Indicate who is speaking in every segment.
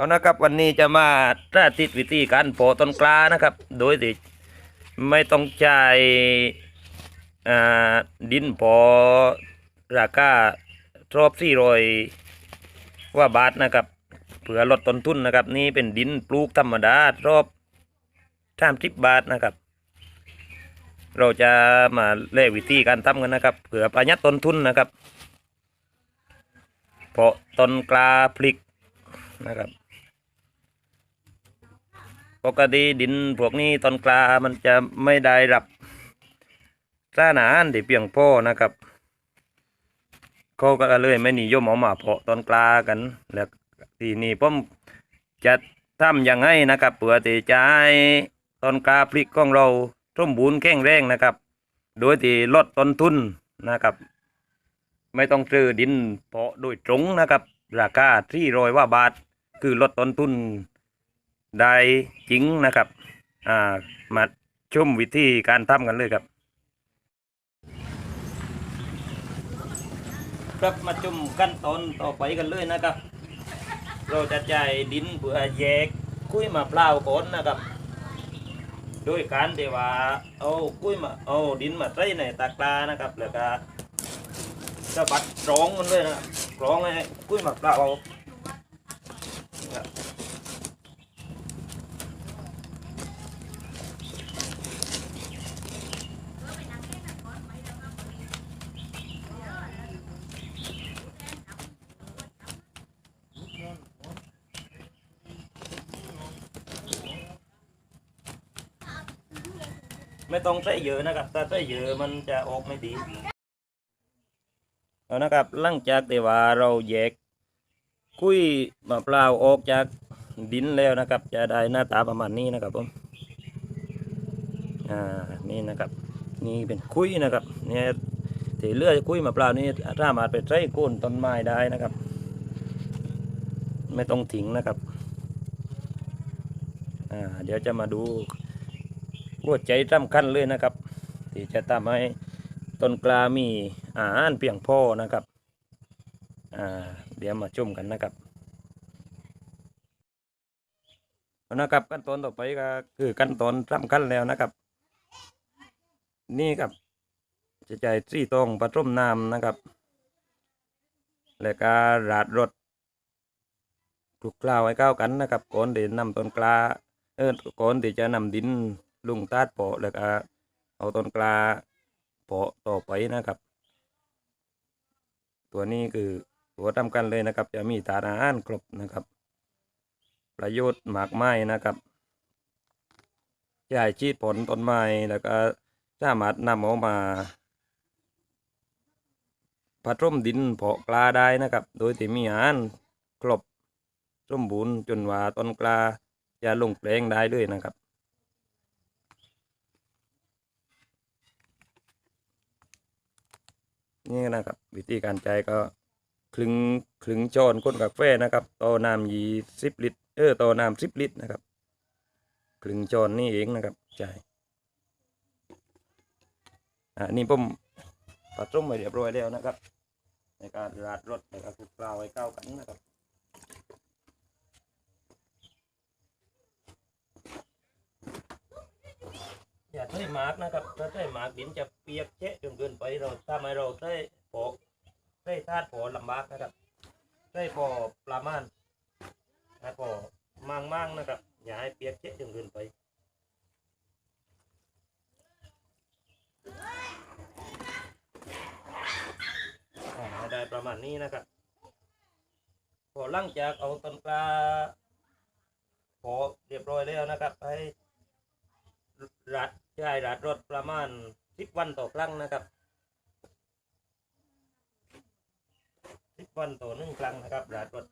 Speaker 1: เอานะครับวันนี้จะมาสาธิตวิธีการเพาะต้นกล้านะครับ โดยที่ไม่ต้องใช้ดินพอราคารอบสี่รอยว่าบาทนะครับเพื่อลดต้นทุนนะครับ นี่เป็นดินปลูกธรรมดารอบสามสิบบาทนะครับ เราจะมาเล่วิธีการทำกันนะครับเพื่อประหยัดต้นทุนนะครับเพาะต้นกล้าพริกนะครับ ปกติดินพวกนี้ต้นกลามันจะไม่ได้รับสารอาหารที่เพียงพอนะครับเขาก็เลยไม่นิยมเอามาเพาะต้นกลากัน แล้วทีนี้ผมจะทำยังไงนะครับเพื่อที่จะให้ต้นกลาพริกของเราสมบูรณ์แข็งแรงนะครับ โดยที่ลดต้นทุนนะครับ ไม่ต้องซื้อดินเพาะโดยตรงนะครับ ราคาที่รอยว่าบาท คือลดต้นทุน ได้จริงนะครับ อ่า มาชมวิธีการทำกันเลยครับ ครับมาชมขั้นตอนต่อไปกันเลยนะครับ เราจะใช้ดินเพื่อแยกกุ้ยมะพร้าวก่อนนะครับโดยการที่ว่าเอากุ้ยมาเอาดินมาใส่ในตะกร้านะครับแล้วก็สะบัดกรองมันเลยนะรับกรองให้กุ้ยมะพร้าว ไม่ต้องใส่เยอะนะครับ ถ้าใส่เยอะมันจะออกไม่ดีเอานะครับหลังจากที่ว่าเราแยกคุยมะพร้าวออกจากดินแล้วนะครับ จะได้หน้าตาประมาณนี้นะครับผมอ่านี่นะครับ นี่เป็นคุยนะครับเนี่ยที่เลือคุยมะพร้าวนี่สามารถไปใส่โคนต้นไม้ได้นะครับ ไม่ต้องทิ้งนะครับอ่าเดี๋ยวจะมาดู หัวใจสำคัญเลยนะครับ ที่จะทำให้ต้นกล้ามีอาหารเพียงพอนะครับอ่าเดี๋ยวมาชมกันนะครับนะครับขั้นตอนต่อไปก็คือขั้นตอนสำคัญแล้วนะครับ นี่ครับจะใจซี่ตองผสมน้ำนะครับ แล้วก็ราดรสคลุกเคล้าวให้เข้ากันนะครับก่อนที่นำต้นกล้าเออก่อนที่จะนำดิน ลุงตาดเปาะแล้วก็เอาต้นกลาเปาะต่อไปนะครับ ตัวนี้คือตัวทำกันเลยนะครับ จะมีสารอาหารครบนะครับ ประโยชน์มากมายนะครับจ่ายชีดผลต้นไม้แล้วก็สามารถนำเอามาผสมดินเพาะกลาได้นะครับ โดยที่มีอาหารครบสมบูรณ์จนว่าต้นกลาจะลงแปลงได้ด้วยนะครับ นี่นะครับ วิธีการใจก็คลึงคลึงจอนก้นกาแฟนะครับต่อน้ำยี่สิบลิตรเออต่อน้ำสิบลิตรนะครับคลึงจอนนี่เองนะครับใจอ่านี่ผมผสมไปเรียบร้อยแล้วนะครับ ในการราดรสแล้วก็คลุกเคล้าไว้เก้ากันนะครับ อย่าใช้หมากนะครับ ถ้าใช้หมากดินจะเปียกเชะจนเกินไปเราถ้าไม่เราใช้ปอกใช้ธาตุปอลำบากนะครับใช้ปอประมาณใช้ปอมั่งมั่งนะครับ อย่าให้เปียกเชะจนเกินไปได้ประมาณนี้นะครับพอหลังจากเอาต้นปลาพอเรียบร้อยแล้วนะครับให้รัดใช้รัดรถประมาณสิบวันต่อครั้งนะครับสิบวันต่อหนึ่งครั้งนะครับรัดรถ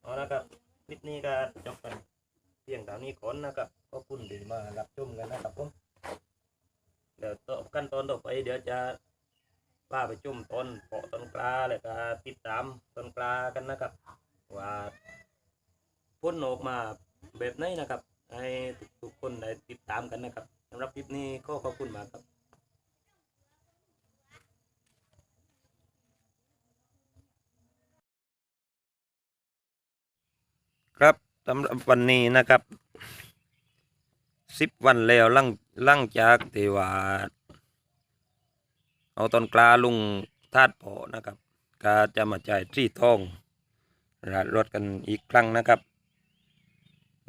Speaker 1: เอาละครับคลิปนี้ก็จบกันเพียงเท่านี้ก่อนนะครับก็คุณดีมารับชมกันนะครับผมเดี๋ยวต่อขั้นตอนต่อไปเดี๋ยวจะพาไปจุ่มต้นเปาะต้นกลาแล้วก็ติดตามต้นกลากันนะครับว่า ผนออกมาแบบนี้นะครับ ให้ทุกคนได้ติดตามกันนะครับสำหรับคลิปนี้ก็ขอบคุณมากครับครับสำหรับวันนี้นะครับสิบวันแล้วลั่งลั่งจากที่ว่าเอาตอนกลาลุงธาตุพอนะครับ ก็จะมาจ่ายที่ทองรถกันอีกครั้งนะครับ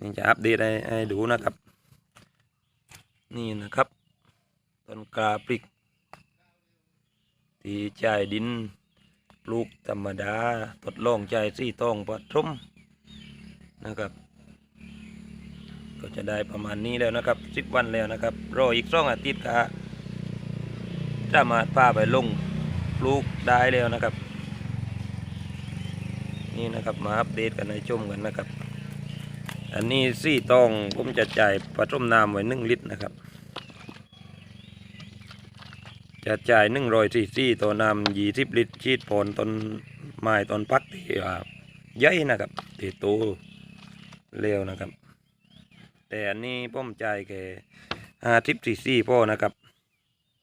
Speaker 1: นี่จะอัปเดตให้ดูนะครับ นี่นะครับต้นกาพริกที่ใจดินปลูกธรรมดาทดลองจ่ายซี่ทองปฐมนะครับ ก็จะได้ประมาณนี้แล้วนะครับสิบวันแล้วนะครับรออีกสองอาทิตย์ก็จะมาพาไปลงปลูกได้แล้วนะครับ นี่นะครับมาอัปเดตกันในชมกันนะครับ อันนี้ซี่ตองผมจะจ่ายผสมน้ำไว้หนึ่งลิตรนะครับ จะจ่ายหนึ่งรอยสี่ซี่ต่อน้ำยี่สิบลิตรชีดผลต้นไม้ต้นพักที่ว่าใหญ่นะครับที่โตเร็วนะครับ แต่อันนี้ผมจ่ายแค่ห้าสิบสี่ซี่พ่อนะครับ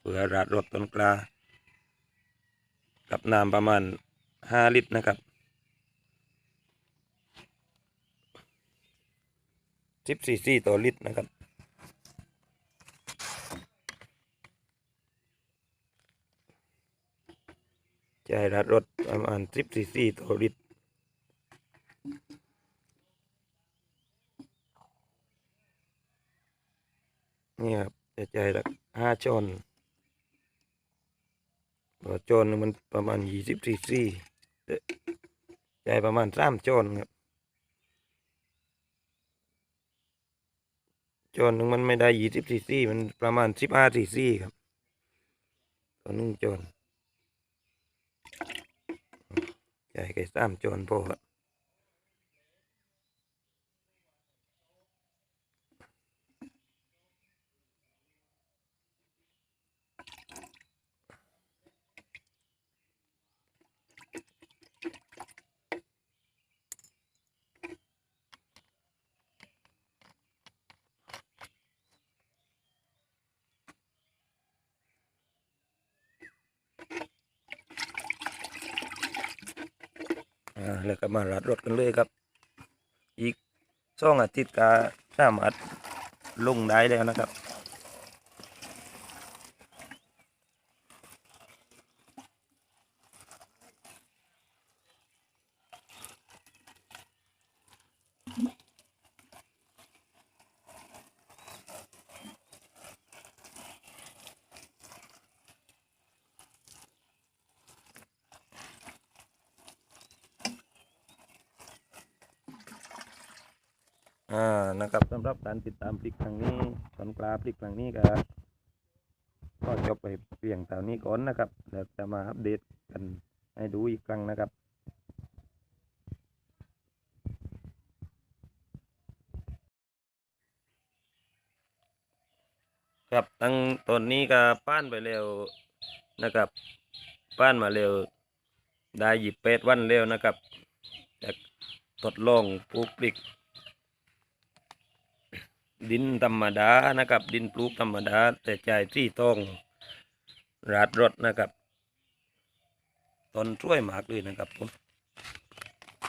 Speaker 1: เพื่อราดรถต้นกลากับน้ำประมาณห้าลิตรนะครับ สิบสี่ซี่ต่อลิตรนะครับจ่ายราดรถประมาณสิบสี่ซี่ต่อลิตรนี่ครับจะจ่ายละห้าช้อนต่อช้อนมันประมาณยี่สิบซีซีเอ๊ะจ่ายประมาณสามช้อนครับ จอนหนึ่งมันไม่ได้ยี่สิบซีซีมันประมาณสิบห้าซีซีครับต่อหนึ่งจอนใหญ่แค่สามจอนพอครับ แล้วก็มารัดรถกันเลยครับ อีกสองอาทิตย์ก็สามารถลงได้แล้วนะครับ อ่านะครับสำหรับการติดตามพลิกครั้งนี้ตอนกลาพลิกครั้งนี้ก็ก็จบไปเพียงเท่านี้ก่อนนะครับเดี๋ยวจะมาอัปเดตกันให้ดูอีกครั้งนะครับครับตั้งตอนนี้ก็ป้านไปเร็วนะครับ ป้านมาเร็ว ได้หยิบเป็ดวันเร็วนะครับจากทดลองปลูกพริก ดินธรรมดานะครับ ดินปลูกธรรมดา แต่ใจายที่ต้องราดรถนะครับต้นช่วยหมากเลยนะครับผม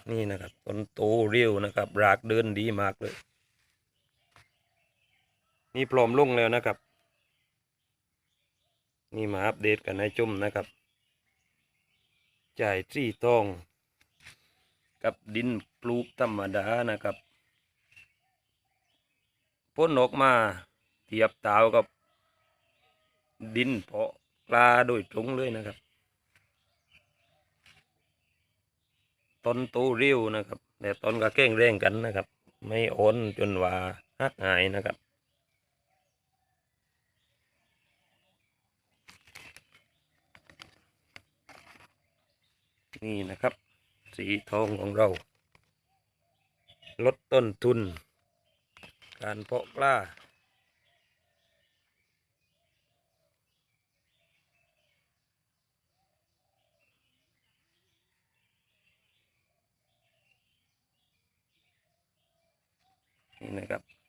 Speaker 1: นี่นะครับต้นโตเรียวนะครับ รากเดินดีมากเลย นี่พร้อมลงแล้วนะครับ นี่มาอัปเดตกันในจุ่มนะครับจ่ายที่ต้อง กับดินปลูกธรรมดานะครับ พ้นออกมาเทียบเตากับดินเพาะปลาโดยตรงเลยนะครับต้นตเร็วนะครับแต่ต้นก็แก้งแรงกันนะครับ ไม่โอนจนว่าหักหายนะครับนี่นะครับ สีทองของเรา ลดต้นทุน การเพาะกล้า นี่นะครับ